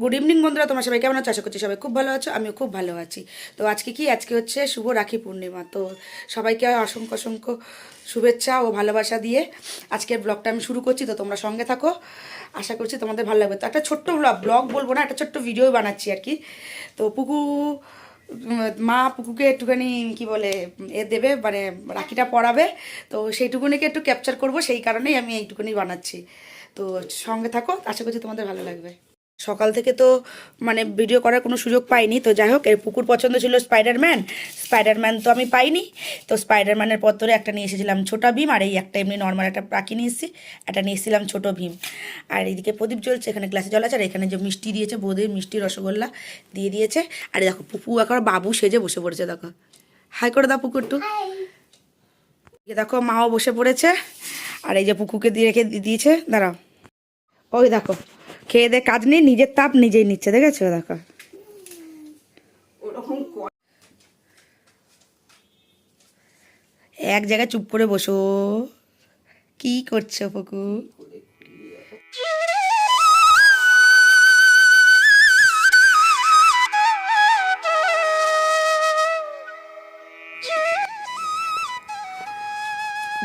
Good evening বন্ধুরা। তোমার সবাই কেমন আছো? আশা করছি সবাই খুব ভালো আছো, আমিও খুব ভালো আছি। তো আজকে কি? আজকে হচ্ছে শুভ রাখি পূর্ণিমা। তো সবাইকে অসংখ্য অসংখ্য শুভেচ্ছা ও ভালোবাসা দিয়ে আজকের ব্লগটা আমি শুরু করছি। তো তোমরা সঙ্গে থাকো। আশা করছি তোমাদের ভালো লাগবে। তো একটা ছোট্ট ব্লগ ব্লগ বলব না, একটা ছোট্ট ভিডিও বানাচ্ছি আর কি। তো পুকু মা পুকুকে একটুখানি, কি বলে, এ দেবে মানে রাখিটা পড়াবে তো সেইটুকুনিকে একটু ক্যাপচার করব, সেই কারণেই আমি এইটুকুনি বানাচ্ছি। তো সঙ্গে থাকো, আশা করছি তোমাদের ভালো লাগবে। সকাল থেকে তো মানে ভিডিও করার কোনো সুযোগ পাইনি। তো যাই হোক, এর পুকুর পছন্দ ছিল স্পাইডারম্যান স্পাইডারম্যান তো আমি পাইনি। তো স্পাইডারম্যানের পর ধরে একটা নিয়ে এসেছিলাম ছোটা ভীম, আর এই একটা এমনি নর্মাল একটা পাখি নিয়ে এসেছি, একটা নিয়ে এসেছিলাম ছোটো ভীম। আর এদিকে প্রদীপ জ্বলছে, এখানে গ্লাসে জল আছে, আর এখানে যে মিষ্টি দিয়েছে বোধের মিষ্টি রসগোল্লা দিয়ে দিয়েছে। আর দেখো, পুপু এখন বাবু সেজে বসে পড়েছে, দেখো। হাই করে দাও পুকুর একটু এই দেখো, মাও বসে পড়েছে, আর এই যে পুকুকে দিয়ে রেখে দিয়ে দিয়েছে, দাঁড়াও। ওই দেখো। খেয়ে দে, কাজ নেই, নিজের তাপ নিজেই নিচ্ছে, দেখেছ? দেখো। এক জায়গায় চুপ করে বসো। কি করছ পুকু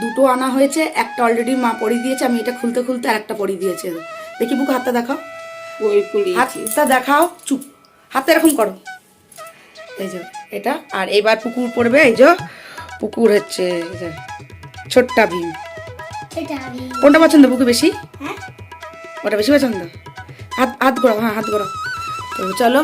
দুটো আনা হয়েছে, একটা অলরেডি মা পরিয়ে দিয়েছে, আমি এটা খুলতে খুলতে আর একটা পরিয়ে দিয়েছে। দেখি বুকে হাতটা দেখাও। ওই হাতটা দেখাও চুপ। হাতটা এরকম করো। এই যে এটা আর এবার পুকুর পড়বে এই যে পুকুর হচ্ছে ছোট্টা ভীম। কোনটা পছন্দ বুকে বেশি? ওটা বেশি পছন্দ? হাত হাত গরম হ্যাঁ হাত গরম। তো চলো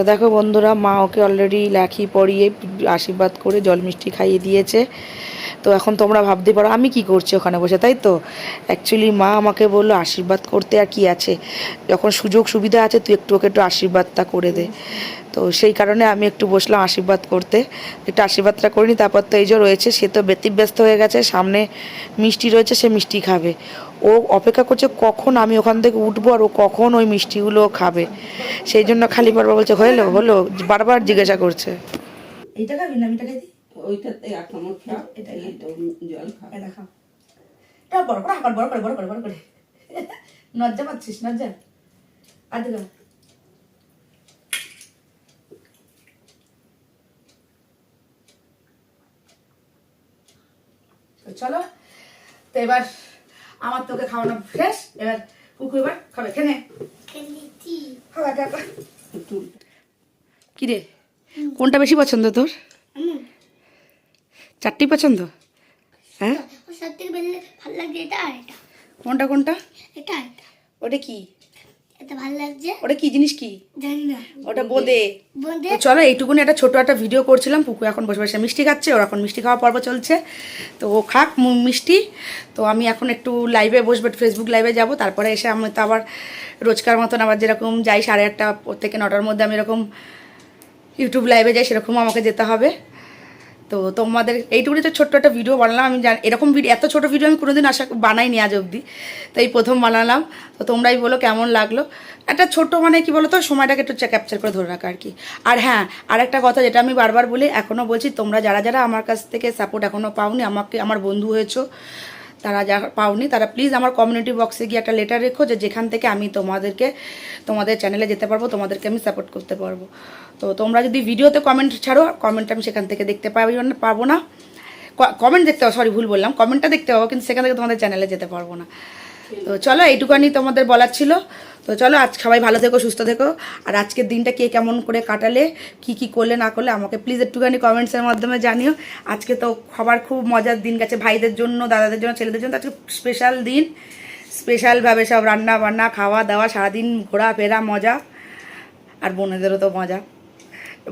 তো দেখো বন্ধুরা মা ওকে অলরেডি লাখি পরিয়ে আশীর্বাদ করে জল মিষ্টি খাইয়ে দিয়েছে। তো এখন তোমরা ভাবতে পারো, আমি কি করছি ওখানে বসে, তাই তো? অ্যাকচুয়ালি মা আমাকে বলল, আশীর্বাদ করতে আর কি আছে? যখন সুযোগ সুবিধা আছে, তুই একটু ওকে একটু আশীর্বাদটা করে দে। তো সেই কারণে আমি একটু বসলাম আশীর্বাদ করতে। একটু আশীর্বাদটা করিনি, তারপর তো এই যে রয়েছে, সে তো ব্যতিব্যস্ত হয়ে গেছে, সামনে মিষ্টি রয়েছে, সে মিষ্টি খাবে। ও অপেক্ষা করছে কখন আমি ওখান থেকে উঠবো আর ও কখন ওই মিষ্টিগুলো খাবে? সেই জন্য খালি বারবার বলছে, হলো হলো। বারবার জিজ্ঞাসা করছে। এইটা খাবি না, আমি ওইটাতে জল এটা বড় করে আবার বড় করে বড় করে বড় করে। লজ্জা পাচ্ছিস লজ্জা আর চলো তো এবার আমার তোকে খাওয়ানো শেষ। এবার কুকু এবার খাবে। খেনে। খাওয়া খাওয়া একটু কি রে কোনটা বেশি পছন্দ তোর? চারটি পছন্দ? হ্যাঁ? ভালো লাগছে এটা আর এটা। কোনটা কোনটা? এটা এটা। ওটা কি? এটা ভালো লাগছে। ওটা কি জিনিস কি? জানি না ওটা বোদে। চলো এইটুকুনি একটা ছোট একটা ভিডিও করছিলাম। পুকু এখন বসে বসে মিষ্টি খাচ্ছে ওর এখন মিষ্টি খাওয়া পর্ব চলছে। তো ও খাক মিষ্টি। তো আমি এখন একটু লাইভে বসবো ফেসবুক লাইভে যাব। তারপরে এসে আমি তো আবার রোজকার মতন আবার যেরকম যাই সাড়ে আটটা থেকে নটার মধ্যে আমি এরকম ইউটিউব লাইভে যাই সেরকম আমাকে যেতে হবে। তো তোমাদের, এইটুকুনি তো ছোট্ট একটা ভিডিও বানালাম, আমি জানি, এরকম ভিডিও এত ছোট ভিডিও আমি কোনোদিন আশা বানাইনি আজ অবধি। তো এই প্রথম বানালাম, তো তোমরাই বলো কেমন লাগল। একটা ছোট মানে কি বলো তো সময়টাকে একটু ক্যাপচার করে ধরে রাখো আর কি। আর হ্যাঁ আর একটা কথা যেটা আমি বারবার বলি এখনও বলছি, তোমরা যারা যারা আমার কাছ থেকে সাপোর্ট এখনও পাওনি, আমাকে, আমার বন্ধু হয়েছো তারা যা পাওনি, তারা প্লিজ আমার কমিউনিটি বক্সে গিয়ে একটা লেটার রেখো যে যেখান থেকে আমি তোমাদেরকে, তোমাদের চ্যানেলে যেতে পারব, তোমাদেরকে আমি সাপোর্ট করতে পারব। তো তোমরা যদি ভিডিওতে কমেন্ট ছাড়ো কমেন্টটা আমি সেখান থেকে দেখতে পাবি পাবো না। কমেন্ট দেখতে পাবো সরি ভুল বললাম কমেন্টটা দেখতে পাবো, কিন্তু সেখান থেকে তোমাদের চ্যানেলে যেতে পারব না। তো চলো এইটুকানি তোমাদের বলার ছিল। তো চলো, আজ সবাই ভালো থেকো, সুস্থ থেকো। আর আজকের দিনটা কে কেমন করে কাটালে, কি কি করলে, না করলে, আমাকে প্লিজ একটুখানি কমেন্টসের মাধ্যমে জানিও। আজকে তো খাবার খুব মজার দিন গেছে, ভাইদের জন্য, দাদাদের জন্য, ছেলেদের জন্য। আজকে স্পেশাল দিন। স্পেশালভাবে সব রান্না বান্না, খাওয়া দাওয়া, সারাদিন ঘোরাফেরা, মজা। আর বোনেদেরও তো মজা।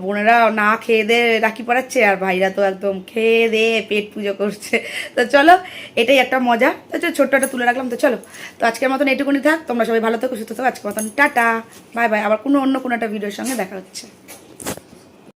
বোনেরা না খেয়ে দে, রাখি পড়াচ্ছে আর ভাইরা তো একদম খেয়ে দে, পেট পুজো করছে। তো চলো, এটাই একটা মজা। তো ছোট্ট একটা তুলে রাখলাম, তো চলো। তো আজকের মতন এটুকুনি থাক। তোমরা সবাই ভালো থাকো, সুস্থ থাকো। আজকের মতন টাটা। Bye bye. আবার কোনো অন্য কোনো একটা ভিডিওর সঙ্গে দেখা হচ্ছে।